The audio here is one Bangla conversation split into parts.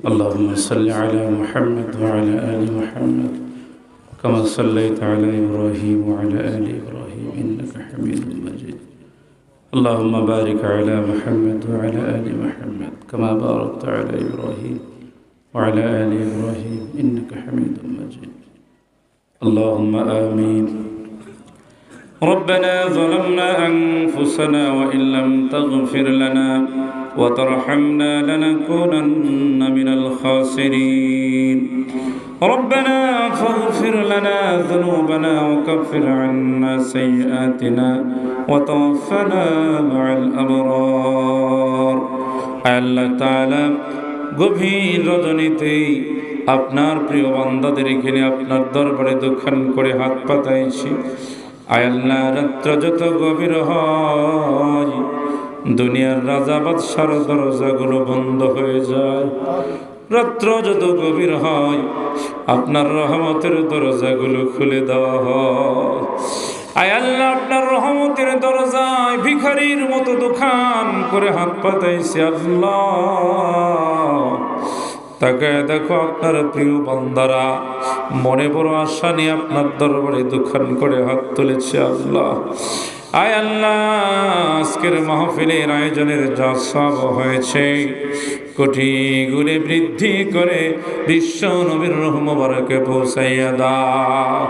اللهم صل على محمد وعلى آل محمد كما صليت على إبراهيم وعلى آل إبراهيم إنك حميد مجيد. اللهم بارك على محمد وعلى آل محمد كما باركت على إبراهيم وعلى آل إبراهيم إنك حميد مجيد. اللهم آمين. ربنا ظلمنا أنفسنا وإن لم تغفر لنا وترحمنا لنكونن من الخاسرين ربنا فاغفر لنا ذنوبنا وكفر عنا سيئاتنا وتوفنا مع الأبرار আল্লাহ তাআলা গভীর রজনীতেই আপনার প্রিয় বান্দাদের এখানে আপনার দরবারে দোকান করে হাত পাতাইছি আয়াল্লাহ রাত্র যত গভীর হয় দুনিয়ার রাজা বাদশার দরজাগুলো বন্ধ হয়ে যায়। রাত্র যত গভীর হয়, আপনার রহমতের দরজাগুলো খুলে দেওয়া হয়। আয় আল্লাহ, আপনার রহমতের দরজায় ভিখারির মতো দোকান করে হাত পাতাইছে আল্লাহ। তাকে দেখো আপনার প্রিয় বান্দারা, মনে বড় আশা নিয়ে আপনার দরবারে দোকান করে হাত তুলেছে আল্লাহ। আয় আল্লাহ, আজকের মাহফিলের আয়োজনের যা হয়েছে। কোটি গুণে বৃদ্ধি করে বিশ্ব নবীর রহমবারকে পৌঁছাইয়া দাও।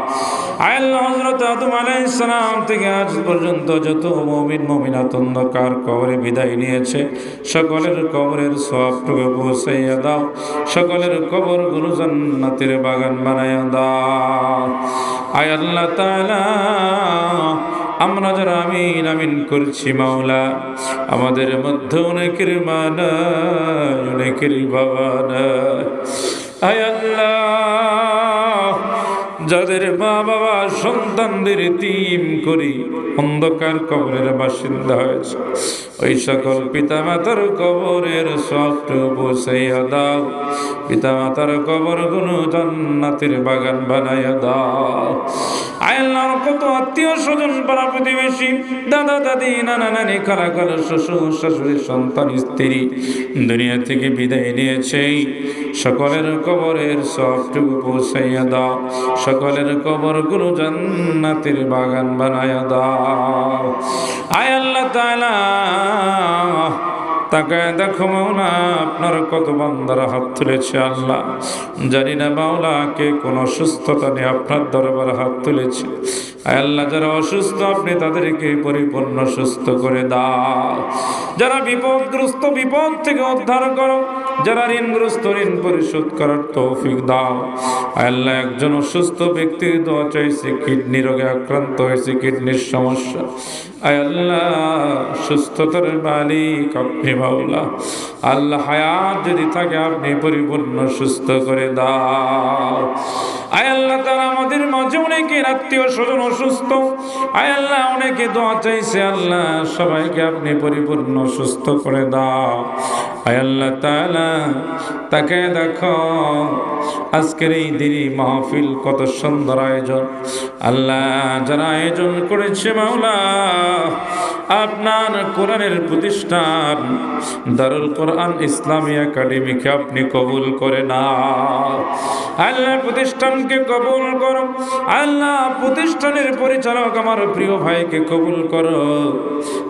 আয় আল্লাহ হজরত আদম আলাইহিস সালাম থেকে আজ পর্যন্ত যত মমিন, মমিনাত অন্ধকার কবরে বিদায় নিয়েছে, সকলের কবরের সবটুকু পৌঁছাইয়া দাও। সকলের কবর কবরগুলো জান্নাতের বাগান বানাইয়া দাও। আয় আল্লাহ তাআলা আমরা যারা আমিন আমিন করছি, মাওলা, আমাদের মধ্যে অনেকের মা নাই, অনেকের বাবা আল্লাহ, যাদের মা বাবা সন্তানদের তিম করি, অন্ধকার কবরের বাসিন্দা হয়েছে। ওই সকল পিতামাতার কবরের সবটু বসাইয়া দাও। পিতামাতার কবরগুলো জান্নাতের বাগান বানাইয়া দাও। আয়াল্লাহর কত আত্মীয় স্বজন, পাড়া প্রতিবেশী, দাদা, দাদি, নানা, নানি খালা, শ্বশুর, শাশুড়ি, সন্তান, স্ত্রী দুনিয়া থেকে বিদায় নিয়েছে। সকলের কবরের সবটুকু পৌঁছাইয়া দাও। সকলের কবরগুলো জান্নাতের বাগান বানাইয়া দাও। আয় আল্লাহ তাআলা তাকায় দেখো মাওলা, আপনার কত বান্দারা হাত তুলেছে আল্লাহ। জানি না মাওলা, কে কোন অসুস্থতা নিয়ে আপনার দরবার হাত তুলেছে। আল্লাহ, যারা অসুস্থ, আপনি তাদেরকে পরিপূর্ণ সুস্থ করে দাও। যারা বিপদগ্রস্ত, বিপদ থেকে উদ্ধার করো। যারা ঋণগ্রস্ত, ঋণ পরিশোধ করার তৌফিক দাও। আল্লাহ, একজন অসুস্থ ব্যক্তির দোয়া চাইছে, কিডনি রোগে আক্রান্ত হয়েছে, কিডনির সমস্যা। আল্লাহ, সুস্থতার মালিক, আপনি মাওলা। আল্লাহ হায়াত যদি থাকে, আপনি পরিপূর্ণ সুস্থ করে দাও। আয় আল্লাহ, তারা আমাদের মাঝে অনেকে আত্মীয় স্বজন অসুস্থ। আয় আল্লাহ, অনেকে দোয়া চাইছে, আল্লাহ সবাইকে আপনি পরিপূর্ণ সুস্থ করে দাও। আয় আল্লাহ তাআলা, তাকে দেখো, আজকের এই দিনই মাহফিল কত সুন্দর আয়োজন। আল্লাহ যারা আয়োজন করেছে মাওলা আপনার কোরআনের প্রতিষ্ঠান দারুল কোরআন ইসলামী একাডেমিকে আপনি কবুল করে না আল্লাহ প্রতিষ্ঠানকে কবুল করো। আল্লাহ প্রতিষ্ঠানের পরিচালক আমার প্রিয় ভাইকে কবুল করো।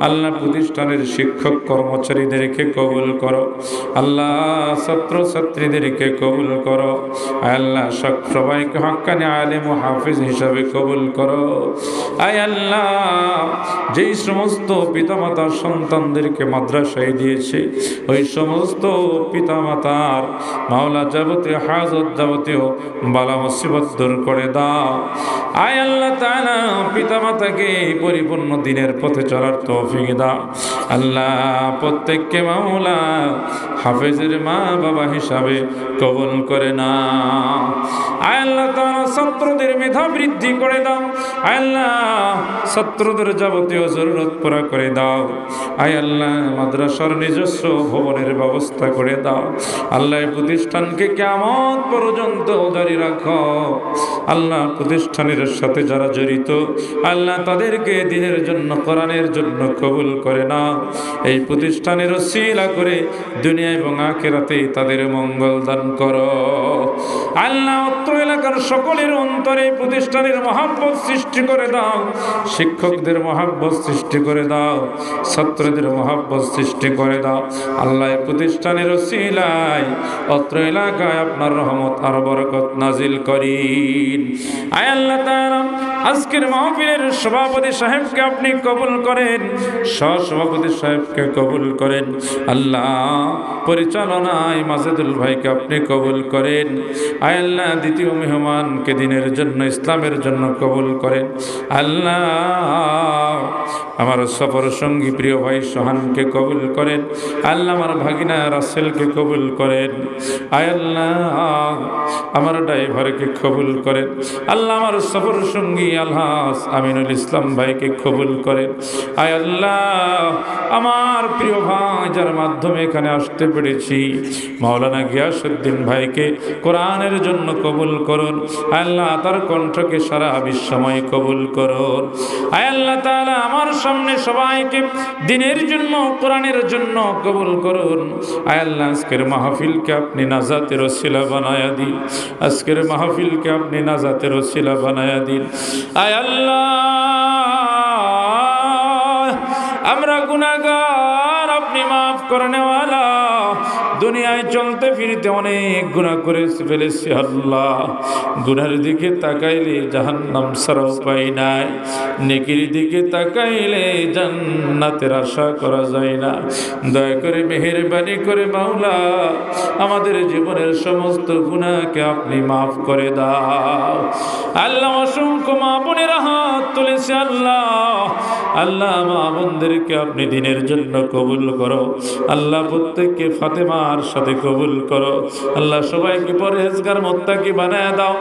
আল্লাহ প্রতিষ্ঠানের শিক্ষক কর্মচারীদেরকে কবুল করো। আল্লাহ ছাত্র ছাত্রীদেরকে কবুল করো। আল্লাহ সবাইকে হকানি আলেম হাফিজ হিসাবে কবুল করো। আয় আল্লাহ, যেই সমস্ত পিতামাতার সন্তানদেরকে মাদ্রাসায় দিয়েছে, ওই সমস্ত পিতামাতার মাওলা যাবতীয় হাজত যাবতীয় বালা মুসিবত দূর করে দাও। আয় আল্লাহ তাআলা, পিতামাতাকে পরিপূর্ণ দিনের পথে চলার তৌফিক দাও। আল্লাহ প্রত্যেককে মাওলা হাফেজের মা বাবা হিসাবে কবল করে না আয় আল্লাহ তাআলা ছাত্রদের মেধা বৃদ্ধি করে দাও। আয় আল্লাহ ছাত্রদের যাবতীয় জরুরত পুরা করে দাও। আয় আল্লাহ মাদ্রাসার নিজস্ব ভবনের ব্যবস্থা করে দাও। আল্লাহ প্রতিষ্ঠানকে কেমন পর্যন্ত জারি রাখো। আল্লাহ প্রতিষ্ঠানের সাথে যারা জড়িত, আল্লাহ তাদেরকে দিনের জন্য, কোরআনের জন্য কবুল করে না এই প্রতিষ্ঠানের শিলা করে দুনিয়া এবং আখেরাতে তাদের মঙ্গল দান করো। আল্লাহ অত্র এলাকার সকলের অন্তরে প্রতিষ্ঠানের মহাব্বত সৃষ্টি করে দাও। শিক্ষকদের মহাব্বত সৃষ্টি করে দাও। ছাত্রদের মহাব্বত সৃষ্টি করে দাও। আল্লাহ প্রতিষ্ঠানের শিলায় অত্র এলাকায় আপনার রহমত আর বরকত নাজিল করিন। আয় আল্লাহ তাআলা আজকের মাহফিলের সভাপতি সাহেবকে আপনি কবুল করেন, সহসভাপতি সাহেবকে কবুল করেন, আল্লাহ পরিচালনায় মাজেদুল ভাইকে আপনি কবুল করেন, আল্লাহ দ্বিতীয় মেহমানকে দিনের জন্য, ইসলামের জন্য কবুল করেন, আল্লাহ আমার সফর সঙ্গী প্রিয় ভাই সোহানকে কবুল করেন, আল্লাহ আমার ভাগিনা রাসেলকে কবুল করেন, আল্লাহ আমার ড্রাইভারকে কবুল করেন, আল্লাহ আমার সফর সঙ্গী আল্লাহ আমিনুল ইসলাম ভাইকে কবুল করেন। আয় আল্লাহ, আমার প্রিয় ভাই যার মাধ্যমে এখানে আসতে পেরেছি, মাওলানা গিয়াসুদ্দিন ভাইকে কোরআনের জন্য কবুল করুন। আয় আল্লাহ, তার কণ্ঠকে সারা বিশ্বময় কবুল করুন। আয় আল্লাহ তাআলা, আমার সামনে সবাইকে দিনের জন্য, কোরআনের জন্য কবুল করুন। আয় আল্লাহ, আজকের মাহফিলকে আপনি নাজাতের ওসিলা বানায়া দিন। আজকের মাহফিলকে আপনি নাজাতের ওসিলা বানায়া দিন। আয় আল্লাহ আমরা গুনাহগার। আপনি মাফ করে নেওয়ালা দুনিয়ায় চলতে ফিরতে অনেক গুণা করে ফেলেছি আল্লাহ। গুনার দিকে তাকাইলে জাহান্নাম সারা উপায় নাই। নেকির দিকে তাকাইলে জান্নাতের আশা করা যায় না। দয়া করে মেহেরবানি করে মাওলা, আমাদের জীবনের সমস্ত গুণাকে আপনি মাফ করে দাও। আল্লাহ অসংখ্য মা বোনেরা হাত তুলেছে আল্লাহ। আল্লাহ মা বোনদেরকে আপনি দিনের জন্য কবুল করো। আল্লাহ প্রত্যেককে ফাতেমার সাথে কবুল করো। আল্লাহ সবাইকে পরেজগার মোত্তাকি বানায় দাও।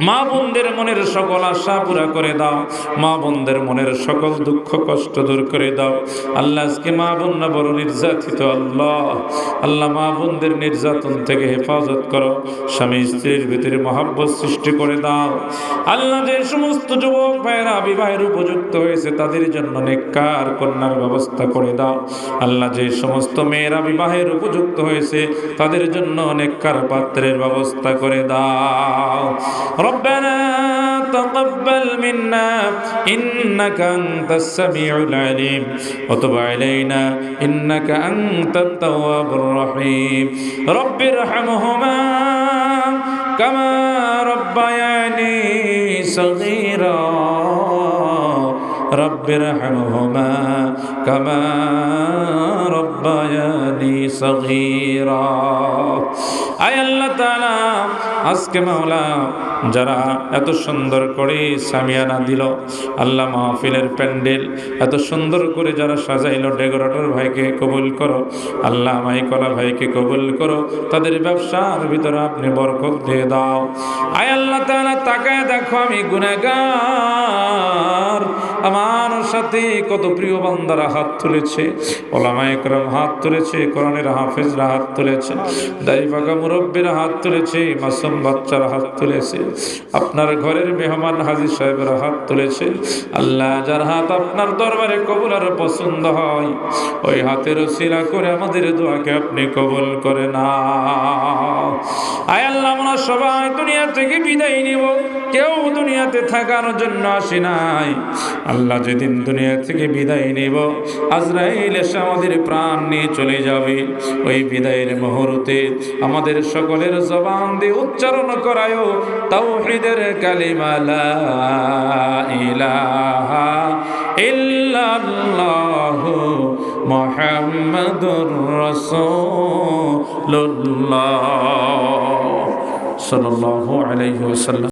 মা বোনদের মনের সকল আশা পুরা করে দাও। মা বোনদের মনের সকল দুঃখ, কষ্ট দূর করে দাও। আল্লাহ আজকে মা বোন না, বড় নির্যাতিত আল্লাহ। আল্লাহ মা বোনদের নির্যাতন থেকে হেফাজত করো। স্বামী স্ত্রীর ভিতরে মহাব্বত সৃষ্টি করে দাও। আল্লাহ যে সমস্ত যুবক ভাইয়েরা, বিবাহের উপযুক্ত হয়েছে, তাদের জন্য নেককার কন্যার ব্যবস্থা করে দাও। আল্লাহ যে সমস্ত মেয়েরা বিবাহের উপযুক্ত হয়েছে, তাদের জন্য নেককার পাত্রের ব্যবস্থা করে দাও। ربنا تقبل منا إنك أنت السميع العليم وتب علينا إنك أنت التواب الرحيم رب ارحمهما كما ربياني صغيرا رب ارحمهما كما ربياني صغيرا আয় আল্লাহ তাআলা, আজকে মাওলা যারা এত সুন্দর করে সামিয়ানা দিল, আল্লাহ মাহফিলের প্যান্ডেল, এত সুন্দর করে যারা সাজাইলো ডেকোরেটর ভাইকে কবুল করো, আল্লাহ মাইকলা ভাইকে কবুল করো, তাদের ব্যবসার ভিতরে আপনি বরকত দিয়ে দাও। আয় আল্লাহ তাআলা, তাকায় দেখো আমি গুনাহগার, আমার সাথে কত প্রিয় বান্দারা হাত তুলেছে ওলামা একরম হাত তুলেছে, কোরআনের হাফেজরা হাত তুলেছে দাড়ি পাকা মুরব্বীরা হাত তুলেছে, মাসুম বাচ্চারা হাত তুলেছে, আপনার ঘরের মেহমান হাজির সাহেবেরা হাত তুলেছে। আল্লাহ যার হাত আপনার দরবারে কবুল আর পছন্দ হয়, ওই হাতের শিরা করে আমাদের দোয়াকে আপনি কবুল করে না আয় আল্লাহ, আমরা সবাই দুনিয়া থেকে বিদায় নিব, কেউ দুনিয়াতে থাকার জন্য আসি নাই। আল্লাহ যেদিন দুনিয়া থেকে বিদায় নিব, আজরাইল এসে আমাদের প্রাণ নিয়ে চলে যাবে। ওই বিদায়ের মুহূর্তে আমাদের সকলের জবান দিয়ে উচ্চারণ করায়। তাওহীদের কালিমা লা ইলাহা ইল্লাল্লাহু